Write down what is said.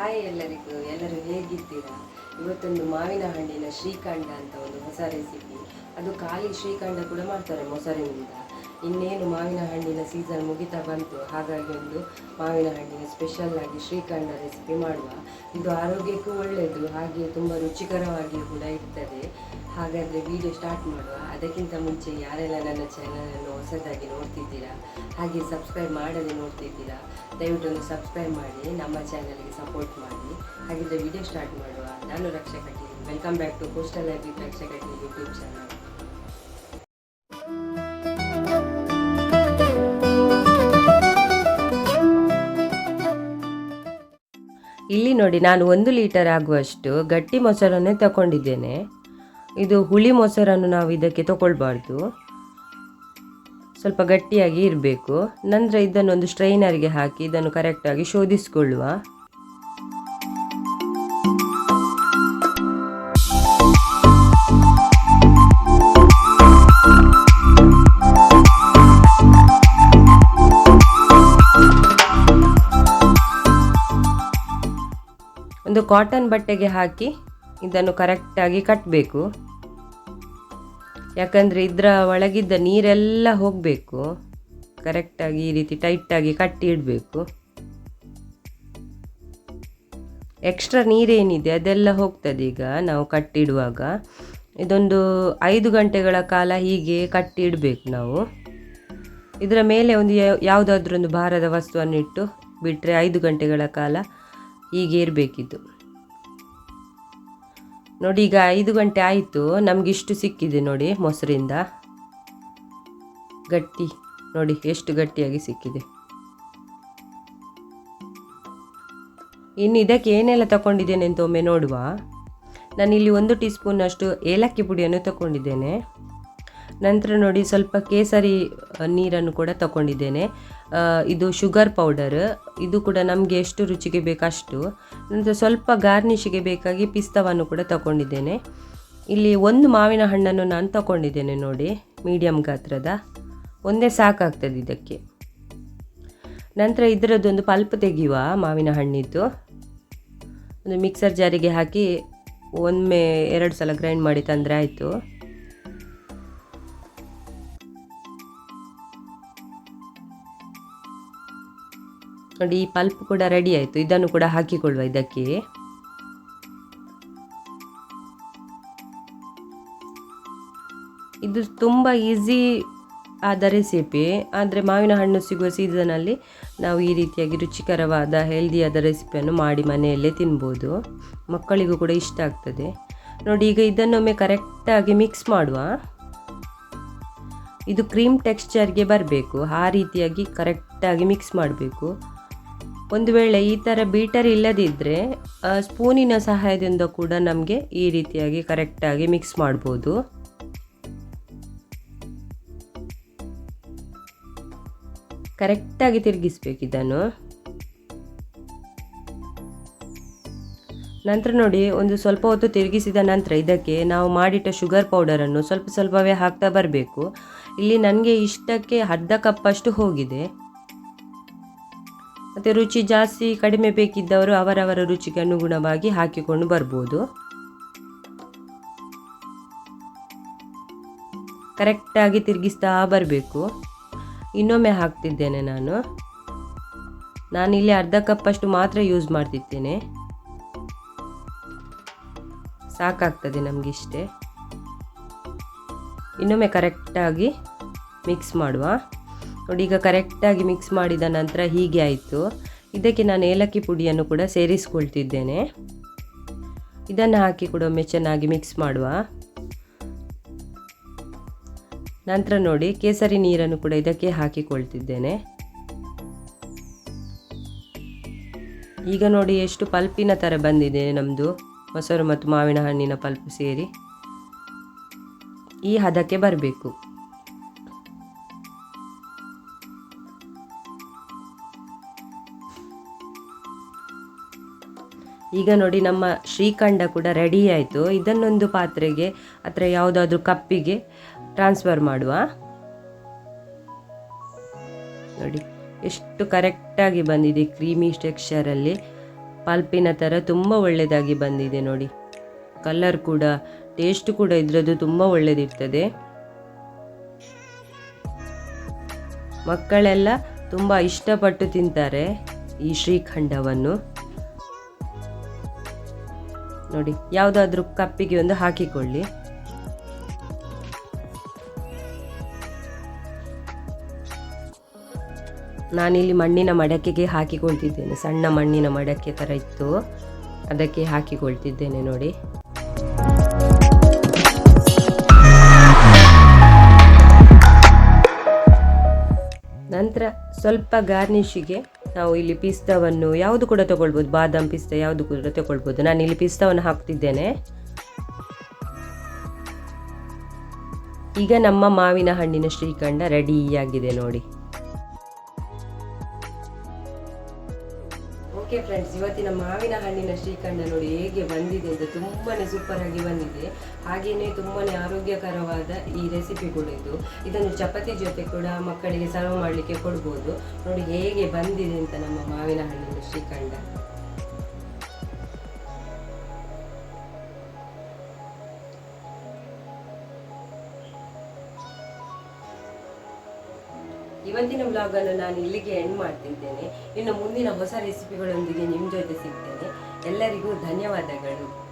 Hi ಎಲ್ಲರಿಗೂ, ಎಲ್ಲರೂ ಹೇಗಿದ್ದೀರಾ? ಇವತ್ತೊಂದು ಮಾವಿನ ಹಣ್ಣಿನ ಶ್ರೀಖಂಡ ಅಂತ ಒಂದು ಹೊಸ ರೆಸಿಪಿ ಅದು ಖಾಲಿ ಶ್ರೀಖಂಡ ಕೂಡ ಮಾಡ್ತಾರೆ ಮೊಸರಿನಿಂದ ಇನ್ನೇನು ಮಾವಿನ ಹಣ್ಣಿನ ಸೀಸನ್ ಮುಗಿತಾ ಬಂತು, ಹಾಗಾಗಿ ಒಂದು ಮಾವಿನ ಹಣ್ಣಿನ ಸ್ಪೆಷಲ್ ಆಗಿ ಶ್ರೀಖಂಡ ರೆಸಿಪಿ ಮಾಡುವ. ಇದು ಆರೋಗ್ಯಕ್ಕೂ ಒಳ್ಳೆಯದು ಹಾಗೆ ತುಂಬ ರುಚಿಕರವಾಗಿಯೂ ಕೂಡ ಇರ್ತದೆ. ಹಾಗಾದರೆ ವಿಡಿಯೋ ಸ್ಟಾರ್ಟ್ ಮಾಡುವ. ಅದಕ್ಕಿಂತ ಮುಂಚೆ ಯಾರೆಲ್ಲ ನನ್ನ ಚಾನಲನ್ನು ಹೊಸದಾಗಿ ನೋಡ್ತಿದ್ದೀರಾ, ಹಾಗೆ ಸಬ್ಸ್ಕ್ರೈಬ್ ಮಾಡದೆ ನೋಡ್ತಿದ್ದೀರಾ, ದಯವಿಟ್ಟು ಒಂದು ಸಬ್ಸ್ಕ್ರೈಬ್ ಮಾಡಿ, ನಮ್ಮ ಚಾನಲ್ಗೆ ಸಪೋರ್ಟ್ ಮಾಡಿ. ಹಾಗಿದ್ರೆ ವಿಡಿಯೋ ಸ್ಟಾರ್ಟ್ ಮಾಡುವ ನಾನು Raksha Kateel welcome back to Coastal Life with Raksha Kateel YouTube channel. ಇಲ್ಲಿ ನೋಡಿ, ನಾನು ಒಂದು ಲೀಟರ್ ಆಗುವಷ್ಟು ಗಟ್ಟಿ ಮೊಸರನ್ನೇ ತಗೊಂಡಿದ್ದೇನೆ. ಇದು ಹುಳಿ ಮೊಸರನ್ನು ನಾವು ಇದಕ್ಕೆ ತಗೊಳ್ಬಾರ್ದು. ಸ್ವಲ್ಪ ಗಟ್ಟಿಯಾಗಿ ಇರಬೇಕು. ನಂತರ ಇದನ್ನು ಒಂದು ಸ್ಟ್ರೈನರ್ಗೆ ಹಾಕಿ ಇದನ್ನು ಕರೆಕ್ಟಾಗಿ ಶೋಧಿಸಿಕೊಳ್ಳುವ. ಒಂದು ಕಾಟನ್ ಬಟ್ಟೆಗೆ ಹಾಕಿ ಇದನ್ನು ಕರೆಕ್ಟಾಗಿ ಕಟ್ಟಬೇಕು ಯಾಕಂದರೆ ಇದರ ಒಳಗಿದ್ದ ನೀರೆಲ್ಲ ಹೋಗಬೇಕು. ಕರೆಕ್ಟಾಗಿ ಈ ರೀತಿ ಟೈಟಾಗಿ ಕಟ್ಟಿ ಇಡಬೇಕು. ಎಕ್ಸ್ಟ್ರಾ ನೀರೇನಿದೆ ಅದೆಲ್ಲ ಹೋಗ್ತದೆ ಈಗ ನಾವು ಕಟ್ಟಿಡುವಾಗ. ಇದೊಂದು ಐದು ಗಂಟೆಗಳ ಕಾಲ ಹೀಗೆ ಕಟ್ಟಿ ಇಡಬೇಕು ನಾವು. ಇದರ ಮೇಲೆ ಒಂದು ಯಾವುದಾದ್ರೂ ಒಂದು ಭಾರದ ವಸ್ತುವನ್ನು ಇಟ್ಟು ಬಿಟ್ಟರೆ ಐದು ಗಂಟೆಗಳ ಕಾಲ ಹೀಗೆ ಇರಬೇಕಿದ್ದು ನೋಡಿ, ಈಗ ಐದು ಗಂಟೆ ಆಯಿತು. ನಮಗಿಷ್ಟು ಸಿಕ್ಕಿದೆ ನೋಡಿ ಮೊಸರಿಂದ. ಗಟ್ಟಿ. ನೋಡಿ, ಎಷ್ಟು ಗಟ್ಟಿಯಾಗಿ ಸಿಕ್ಕಿದೆ. ಇನ್ನು ಇದಕ್ಕೆ ಏನೆಲ್ಲ ತಗೊಂಡಿದ್ದೇನೆ ಅಂತ ಒಮ್ಮೆ ನೋಡುವ. ನಾನಿಲ್ಲಿ ಒಂದು ಟೀ ಸ್ಪೂನಷ್ಟು ಏಲಕ್ಕಿ ಪುಡಿಯನ್ನು ತಗೊಂಡಿದ್ದೇನೆ. ನಂತರ ನೋಡಿ ಸ್ವಲ್ಪ ಕೇಸರಿ ನೀರನ್ನು ಕೂಡ ತಗೊಂಡಿದ್ದೇನೆ. ಇದು ಶುಗರ್ ಪೌಡರ್. ಇದು ಕೂಡ ನಮಗೆ ಎಷ್ಟು ರುಚಿಗೆ ಬೇಕಷ್ಟು. ನಂತರ ಸ್ವಲ್ಪ ಗಾರ್ನಿಷಿಗೆ ಬೇಕಾಗಿ ಪಿಸ್ತವನ್ನು ಕೂಡ ತಗೊಂಡಿದ್ದೇನೆ. ಇಲ್ಲಿ ಒಂದು ಮಾವಿನ ಹಣ್ಣನ್ನು ನಾನು ತಗೊಂಡಿದ್ದೇನೆ ನೋಡಿ ಮೀಡಿಯಮ್ ಗಾತ್ರದ. ಒಂದೇ ಸಾಕಾಗ್ತದೆ ಇದಕ್ಕೆ. ನಂತರ ಇದರದ್ದೊಂದು ಪಲ್ಪ್ ತೆಗೆಯುವ ಮಾವಿನ ಹಣ್ಣಿದ್ದು. ಒಂದು ಮಿಕ್ಸರ್ ಜಾರಿಗೆ ಹಾಕಿ ಒಮ್ಮೆ ಎರಡು ಸಲ ಗ್ರೈಂಡ್ ಮಾಡಿ ತಂದರೆ ಆಯಿತು. ನೋಡಿ, ಈ ಪಲ್ಪ್ ಕೂಡ ರೆಡಿ ಆಯಿತು. ಇದನ್ನು ಕೂಡ ಹಾಕಿಕೊಳ್ಳುವ ಇದಕ್ಕೆ. ಇದು ತುಂಬ ಈಸಿ ಆದ ರೆಸಿಪಿ ಆದರೆ ಮಾವಿನ ಹಣ್ಣು ಸಿಗುವ ಸೀಸನಲ್ಲಿ ನಾವು ಈ ರೀತಿಯಾಗಿ ರುಚಿಕರವಾದ ಹೆಲ್ದಿಯಾದ ರೆಸಿಪಿಯನ್ನು ಮಾಡಿ ಮನೆಯಲ್ಲೇ ತಿನ್ಬೋದು. ಮಕ್ಕಳಿಗೂ ಕೂಡ ಇಷ್ಟ ಆಗ್ತದೆ. ನೋಡಿ, ಈಗ ಇದನ್ನೊಮ್ಮೆ ಕರೆಕ್ಟಾಗಿ ಮಿಕ್ಸ್ ಮಾಡುವ. ಇದು ಕ್ರೀಮ್ ಟೆಕ್ಸ್ಚರ್ಗೆ ಬರಬೇಕು. ಆ ರೀತಿಯಾಗಿ ಕರೆಕ್ಟಾಗಿ ಮಿಕ್ಸ್ ಮಾಡಬೇಕು. ಒಂದು ವೇಳೆ ಈ ಥರ ಬೀಟರ್ ಇಲ್ಲದಿದ್ದರೆ ಸ್ಪೂನಿನ ಸಹಾಯದಿಂದ ಕೂಡ ನಮಗೆ ಈ ರೀತಿಯಾಗಿ ಕರೆಕ್ಟಾಗಿ ಮಿಕ್ಸ್ ಮಾಡ್ಬೋದು. ಕರೆಕ್ಟಾಗಿ ತಿರುಗಿಸ್ಬೇಕು ಇದನ್ನು. ನಂತರ ನೋಡಿ, ಒಂದು ಸ್ವಲ್ಪ ಹೊತ್ತು ತಿರುಗಿಸಿದ ನಂತರ ಇದಕ್ಕೆ ನಾವು ಮಾಡಿಟ್ಟ ಶುಗರ್ ಪೌಡರನ್ನು ಸ್ವಲ್ಪ ಸ್ವಲ್ಪವೇ ಹಾಕ್ತಾ ಬರಬೇಕು. ಇಲ್ಲಿ ನನಗೆ ಇಷ್ಟಕ್ಕೆ ಅರ್ಧ ಕಪ್ಪಷ್ಟು ಹೋಗಿದೆ. ಮತ್ತು ರುಚಿ ಜಾಸ್ತಿ ಕಡಿಮೆ ಬೇಕಿದ್ದವರು ಅವರವರ ರುಚಿಗೆ ಅನುಗುಣವಾಗಿ ಹಾಕಿಕೊಂಡು ಬರ್ಬೋದು. ಕರೆಕ್ಟಾಗಿ ತಿರುಗಿಸ್ತಾ ಬರಬೇಕು. ಇನ್ನೊಮ್ಮೆ ಹಾಕ್ತಿದ್ದೇನೆ ನಾನು. ನಾನಿಲ್ಲಿ ಅರ್ಧ ಕಪ್ಪಷ್ಟು ಮಾತ್ರ ಯೂಸ್ ಮಾಡ್ತಿದ್ದೇನೆ. ಸಾಕಾಗ್ತದೆ ನಮಗಿಷ್ಟೇ ಇನ್ನೊಮ್ಮೆ ಕರೆಕ್ಟಾಗಿ ಮಿಕ್ಸ್ ಮಾಡುವ. ನೋಡಿ, ಈಗ ಕರೆಕ್ಟಾಗಿ ಮಿಕ್ಸ್ ಮಾಡಿದ ನಂತರ ಹೀಗೆ ಆಯಿತು. ಇದಕ್ಕೆ ನಾನು ಏಲಕ್ಕಿ ಪುಡಿಯನ್ನು ಕೂಡ ಸೇರಿಸ್ಕೊಳ್ತಿದ್ದೇನೆ. ಇದನ್ನು ಹಾಕಿ ಕೂಡ ಒಮ್ಮೆ ಚೆನ್ನಾಗಿ ಮಿಕ್ಸ್ ಮಾಡುವ. ನಂತರ ನೋಡಿ, ಕೇಸರಿ ನೀರನ್ನು ಕೂಡ ಇದಕ್ಕೆ ಹಾಕಿಕೊಳ್ತಿದ್ದೇನೆ. ಈಗ ನೋಡಿ, ಎಷ್ಟು ಪಲ್ಪಿನ ಥರ ಬಂದಿದೆ ನಮ್ಮದು ಮೊಸರು ಮತ್ತು ಮಾವಿನ ಹಣ್ಣಿನ ಪಲ್ಪ್ ಸೇರಿ. ಈ ಹದಕ್ಕೆ ಬರಬೇಕು. ಈಗ ನೋಡಿ ನಮ್ಮ ಶ್ರೀಖಂಡ ಕೂಡ ರೆಡಿ ಆಯಿತು. ಇದನ್ನೊಂದು ಪಾತ್ರೆಗೆ ಅಥವಾ ಯಾವುದಾದ್ರೂ ಕಪ್ಪಿಗೆ ಟ್ರಾನ್ಸ್ಫರ್ ಮಾಡುವ. ನೋಡಿ, ಎಷ್ಟು ಕರೆಕ್ಟಾಗಿ ಬಂದಿದೆ ಕ್ರೀಮಿ ಟೆಕ್ಸ್ಚರಲ್ಲಿ ಪಲ್ಪಿನ ಥರ ತುಂಬ ಒಳ್ಳೆಯದಾಗಿ ಬಂದಿದೆ ನೋಡಿ. ಕಲರ್ ಕೂಡ ಟೇಸ್ಟ್ ಕೂಡ ಇದರದ್ದು ತುಂಬ ಒಳ್ಳೆಯದಿರ್ತದೆ ಮಕ್ಕಳೆಲ್ಲ ತುಂಬ ಇಷ್ಟಪಟ್ಟು ತಿಂತಾರೆ ಈ ಶ್ರೀಖಂಡವನ್ನು. ನೋಡಿ, ಯಾವುದಾದ್ರೂ ಕಪ್ಪಿಗೆ ಒಂದು ಹಾಕಿಕೊಳ್ಳಿ. ನಾನಿಲ್ಲಿ ಮಣ್ಣಿನ ಮಡಕೆಗೆ ಹಾಕಿಕೊಳ್ತಿದ್ದೇನೆ. ಸಣ್ಣ ಮಣ್ಣಿನ ಮಡಕೆ ಥರ ಇತ್ತು. ಅದಕ್ಕೆ ಹಾಕಿಕೊಳ್ತಿದ್ದೇನೆ ನೋಡಿ. ನಂತರ ಸ್ವಲ್ಪ ಗಾರ್ನಿಷಿಗೆ ನಾವು ಇಲ್ಲಿ ಪಿಸ್ತಾವನ್ನು ಯಾವುದು ಕೂಡ ತಗೊಳ್ಬೋದು. ಬಾದಾಮ್ ಪಿಸ್ತಾ ಯಾವುದು ಕೂಡ ತಗೊಳ್ಬೋದು. ನಾನು ಇಲ್ಲಿ ಪಿಸ್ತಾವನ್ನು ಹಾಕ್ತಿದ್ದೇನೆ. ಈಗ ನಮ್ಮ ಮಾವಿನ ಹಣ್ಣಿನ ಶ್ರೀಖಂಡ ರೆಡಿಯಾಗಿದೆ ನೋಡಿ. ಓಕೆ ಫ್ರೆಂಡ್ಸ್ ಇವತ್ತಿನ ಮಾವಿನ ಹಣ್ಣಿನ ಶ್ರೀಖಂಡ ನೋಡಿ ಹೇಗೆ ಬಂದಿದೆ ಅಂತ ತುಂಬಾ ಸೂಪರ್ ಆಗಿ ಬಂದಿದೆ. ಹಾಗೇನೆ ತುಂಬಾ ಆರೋಗ್ಯಕರವಾದ ಈ ರೆಸಿಪಿ ಕೂಡ ಇದು. ಇದನ್ನು ಚಪಾತಿ ಜೊತೆ ಕೂಡ ಮಕ್ಕಳಿಗೆ ಸರ್ವ್ ಮಾಡಲಿಕ್ಕೆ ಕೊಡ್ಬೋದು. ನೋಡಿ ಹೇಗೆ ಬಂದಿದೆ ಅಂತ ನಮ್ಮ ಮಾವಿನ ಹಣ್ಣಿನ ಶ್ರೀಖಂಡ. ಇವತ್ತಿನ ಬ್ಲಾಗ್ ಅನ್ನು ನಾನು ಇಲ್ಲಿಗೆ ಎಂಡ್ ಮಾಡ್ತಿದ್ದೇನೆ. ಇನ್ನು ಮುಂದಿನ ಹೊಸ ರೆಸಿಪಿಗಳೊಂದಿಗೆ ನಿಮ್ಮ ಜೊತೆ ಸಿಗ್ತೇನೆ. ಎಲ್ಲರಿಗೂ ಧನ್ಯವಾದಗಳು.